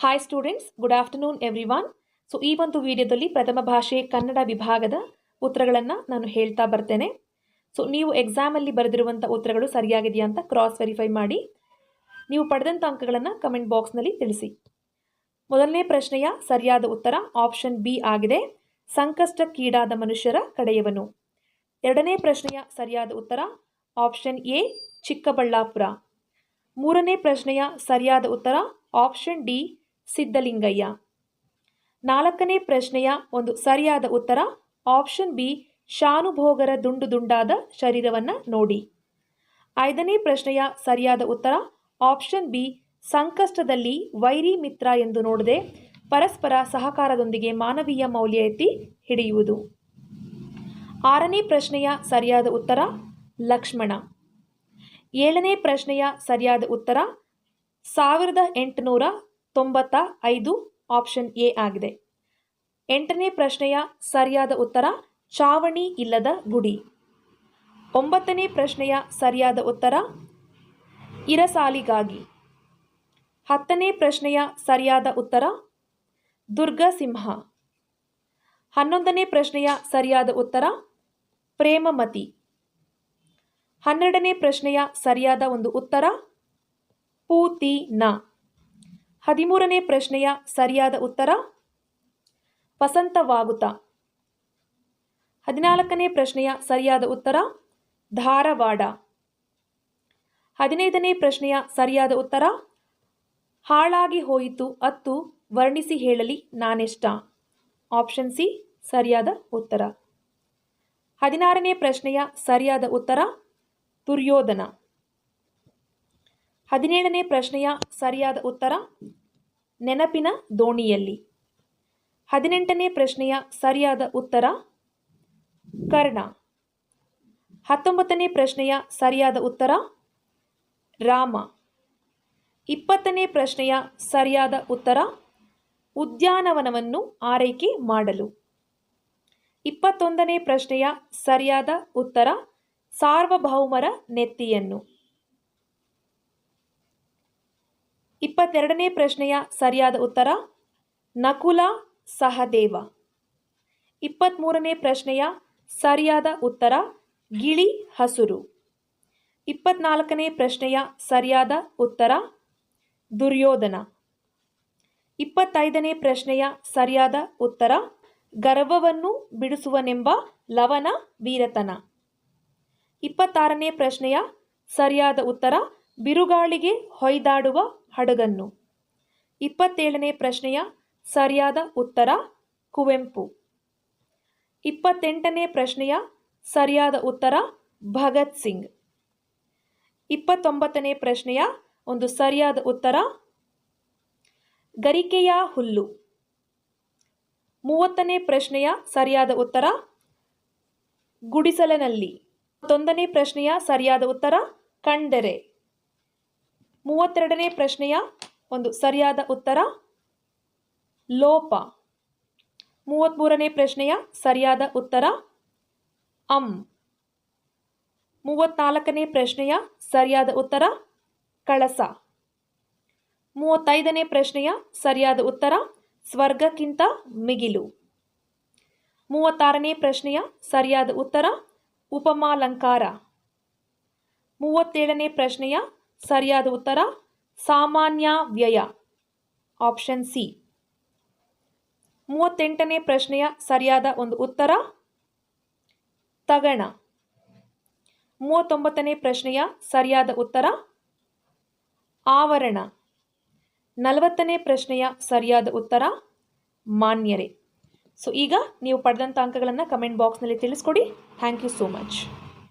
Hi students good afternoon everyone so ಈ ಒಂದು ವಿಡಿಯೋದಲ್ಲಿ ಪ್ರಥಮ ಭಾಷೆ ಕನ್ನಡ ವಿಭಾಗದ ಉತ್ತರಗಳನ್ನು ನಾನು ಹೇಳ್ತಾ ಬರ್ತೇನೆ. ಸೊ ನೀವು ಎಕ್ಸಾಮಲ್ಲಿ ಬರೆದಿರುವಂಥ ಉತ್ತರಗಳು ಸರಿಯಾಗಿದೆಯಾ ಅಂತ ಕ್ರಾಸ್ ವೆರಿಫೈ ಮಾಡಿ. ನೀವು ಪಡೆದಂಥ ಅಂಕಗಳನ್ನು ಕಮೆಂಟ್ ಬಾಕ್ಸ್ನಲ್ಲಿ ತಿಳಿಸಿ. ಮೊದಲನೇ ಪ್ರಶ್ನೆಯ ಸರಿಯಾದ ಉತ್ತರ ಆಪ್ಷನ್ ಬಿ ಆಗಿದೆ. ಸಂಕಷ್ಟಕ್ಕೀಡಾದ ಮನುಷ್ಯರ ಕಡೆಯವನು. ಎರಡನೇ ಪ್ರಶ್ನೆಯ ಸರಿಯಾದ ಉತ್ತರ ಆಪ್ಷನ್ ಎ ಚಿಕ್ಕಬಳ್ಳಾಪುರ. ಮೂರನೇ ಪ್ರಶ್ನೆಯ ಸರಿಯಾದ ಉತ್ತರ ಆಪ್ಷನ್ ಡಿ ಸಿದ್ಧಲಿಂಗಯ್ಯ. ನಾಲ್ಕನೇ ಪ್ರಶ್ನೆಯ ಒಂದು ಸರಿಯಾದ ಉತ್ತರ, ಆಪ್ಷನ್ ಬಿ, ಶಾನುಭೋಗರ ದುಂಡು ದುಂಡಾದ ಶರೀರವನ್ನು ನೋಡಿ. ಐದನೇ ಪ್ರಶ್ನೆಯ ಸರಿಯಾದ ಉತ್ತರ, ಆಪ್ಷನ್ ಬಿ, ಸಂಕಷ್ಟದಲ್ಲಿ ವೈರಿ ಮಿತ್ರ ಎಂದು ನೋಡದೆ ಪರಸ್ಪರ ಸಹಕಾರದೊಂದಿಗೆ ಮಾನವೀಯ ಮೌಲ್ಯ ಎತ್ತಿ ಹಿಡಿಯುವುದು. ಆರನೇ ಪ್ರಶ್ನೆಯ ಸರಿಯಾದ ಉತ್ತರ, ಲಕ್ಷ್ಮಣ. ಏಳನೇ ಪ್ರಶ್ನೆಯ ಸರಿಯಾದ ಉತ್ತರ, ಸಾವಿರದ ಎಂಟುನೂರ ತೊಂಬತ್ತ ಐದು ಆಪ್ಷನ್ ಎ ಆಗಿದೆ. ಎಂಟನೇ ಪ್ರಶ್ನೆಯ ಸರಿಯಾದ ಉತ್ತರ, ಚಾವಣಿ ಇಲ್ಲದ ಗುಡಿ. ಒಂಬತ್ತನೇ ಪ್ರಶ್ನೆಯ ಸರಿಯಾದ ಉತ್ತರ, ಇರಸಾಲಿಗಾಗಿ. ಹತ್ತನೇ ಪ್ರಶ್ನೆಯ ಸರಿಯಾದ ಉತ್ತರ, ದುರ್ಗಸಿಂಹ. ಹನ್ನೊಂದನೇ ಪ್ರಶ್ನೆಯ ಸರಿಯಾದ ಉತ್ತರ, ಪ್ರೇಮಮತಿ. ಹನ್ನೆರಡನೇ ಪ್ರಶ್ನೆಯ ಸರಿಯಾದ ಒಂದು ಉತ್ತರ, ಪೂತಿನ. ಹದಿಮೂರನೇ ಪ್ರಶ್ನೆಯ ಸರಿಯಾದ ಉತ್ತರ ವಸಂತವಾಗುತ ಹದಿನಾಲ್ಕನೇ ಪ್ರಶ್ನೆಯ ಸರಿಯಾದ ಉತ್ತರ ಧಾರವಾಡ. ಹದಿನೈದನೇ ಪ್ರಶ್ನೆಯ ಸರಿಯಾದ ಉತ್ತರ ಹಾಳಾಗಿ ಹೋಯಿತು ಅತ್ತು ವರ್ಣಿಸಿ ಹೇಳಲಿ ನಾನೆಷ್ಟ. ಆಪ್ಷನ್ ಸಿ ಸರಿಯಾದ ಉತ್ತರ. ಹದಿನಾರನೇ ಪ್ರಶ್ನೆಯ ಸರಿಯಾದ ಉತ್ತರ ದುರ್ಯೋಧನ. ಹದಿನೇಳನೇ ಪ್ರಶ್ನೆಯ ಸರಿಯಾದ ಉತ್ತರ, ನೆನಪಿನ ದೋಣಿಯಲ್ಲಿ. ಹದಿನೆಂಟನೇ ಪ್ರಶ್ನೆಯ ಸರಿಯಾದ ಉತ್ತರ, ಕರ್ಣ. ಹತ್ತೊಂಬತ್ತನೇ ಪ್ರಶ್ನೆಯ ಸರಿಯಾದ ಉತ್ತರ, ರಾಮ. ಇಪ್ಪತ್ತನೇ ಪ್ರಶ್ನೆಯ ಸರಿಯಾದ ಉತ್ತರ, ಉದ್ಯಾನವನವನ್ನು ಆರೈಕೆ ಮಾಡಲು. ಇಪ್ಪತ್ತೊಂದನೇ ಪ್ರಶ್ನೆಯ ಸರಿಯಾದ ಉತ್ತರ, ಸಾರ್ವಭೌಮರ ನೆತ್ತಿಯನ್ನು. ಇಪ್ಪತ್ತೆರಡನೇ ಪ್ರಶ್ನೆಯ ಸರಿಯಾದ ಉತ್ತರ, ನಕುಲ ಸಹದೇವ. ಇಪ್ಪತ್ತ್ಮೂರನೇ ಪ್ರಶ್ನೆಯ ಸರಿಯಾದ ಉತ್ತರ, ಗಿಳಿ ಹಸುರು. ಇಪ್ಪತ್ನಾಲ್ಕನೇ ಪ್ರಶ್ನೆಯ ಸರಿಯಾದ ಉತ್ತರ, ದುರ್ಯೋಧನ. ಇಪ್ಪತ್ತೈದನೇ ಪ್ರಶ್ನೆಯ ಸರಿಯಾದ ಉತ್ತರ, ಗರ್ವವನ್ನು ಬಿಡಿಸುವನೆಂಬ ಲವನ ವೀರತನ. ಇಪ್ಪತ್ತಾರನೇ ಪ್ರಶ್ನೆಯ ಸರಿಯಾದ ಉತ್ತರ ಬಿರುಗಾಳಿಗೆ ಹೊಯ್ದಾಡುವ ಹಡಗನ್ನು. ಇಪ್ಪತ್ತೇಳನೇ ಪ್ರಶ್ನೆಯ ಸರಿಯಾದ ಉತ್ತರ, ಕುವೆಂಪು. ಇಪ್ಪತ್ತೆಂಟನೇ ಪ್ರಶ್ನೆಯ ಸರಿಯಾದ ಉತ್ತರ, ಭಗತ್ ಸಿಂಗ್. ಇಪ್ಪತ್ತೊಂಬತ್ತನೇ ಪ್ರಶ್ನೆಯ ಒಂದು ಸರಿಯಾದ ಉತ್ತರ, ಗರಿಕೆಯ ಹುಲ್ಲು. ಮೂವತ್ತನೇ ಪ್ರಶ್ನೆಯ ಸರಿಯಾದ ಉತ್ತರ ಗುಡಿಸಲನಲ್ಲಿ ಮತ್ತೊಂದನೇ ಪ್ರಶ್ನೆಯ ಸರಿಯಾದ ಉತ್ತರ ಕಂಡರೆ ಮೂವತ್ತೆರಡನೇ ಪ್ರಶ್ನೆಯ ಒಂದು ಸರಿಯಾದ ಉತ್ತರ, ಲೋಪ. ಮೂವತ್ತ್ಮೂರನೇ ಪ್ರಶ್ನೆಯ ಸರಿಯಾದ ಉತ್ತರ, ಅಂ. ಮೂವತ್ತ್ನಾಲ್ಕನೇ ಪ್ರಶ್ನೆಯ ಸರಿಯಾದ ಉತ್ತರ, ಕಳಸ. ಮೂವತ್ತೈದನೇ ಪ್ರಶ್ನೆಯ ಸರಿಯಾದ ಉತ್ತರ, ಸ್ವರ್ಗಕ್ಕಿಂತ ಮಿಗಿಲು. ಮೂವತ್ತಾರನೇ ಪ್ರಶ್ನೆಯ ಸರಿಯಾದ ಉತ್ತರ, ಉಪಮಾಲಂಕಾರ. ಮೂವತ್ತೇಳನೇ ಪ್ರಶ್ನೆಯ ಸರಿಯಾದ ಉತ್ತರ, ಸಾಮಾನ್ಯ ವ್ಯಯ. ಆಪ್ಷನ್ ಸಿ ಮೂವತ್ತೆಂಟನೇ ಪ್ರಶ್ನೆಯ ಸರಿಯಾದ ಒಂದು ಉತ್ತರ, ತಗಣ. ಮೂವತ್ತೊಂಬತ್ತನೇ ಪ್ರಶ್ನೆಯ ಸರಿಯಾದ ಉತ್ತರ, ಆವರಣ. ನಲವತ್ತನೇ ಪ್ರಶ್ನೆಯ ಸರಿಯಾದ ಉತ್ತರ, ಮಾನ್ಯರೇ. ಸೊ ಈಗ ನೀವು ಪಡೆದಂಥ ಅಂಕಗಳನ್ನು ಕಮೆಂಟ್ ಬಾಕ್ಸ್ನಲ್ಲಿ ತಿಳಿಸ್ಕೊಡಿ. Thank you so much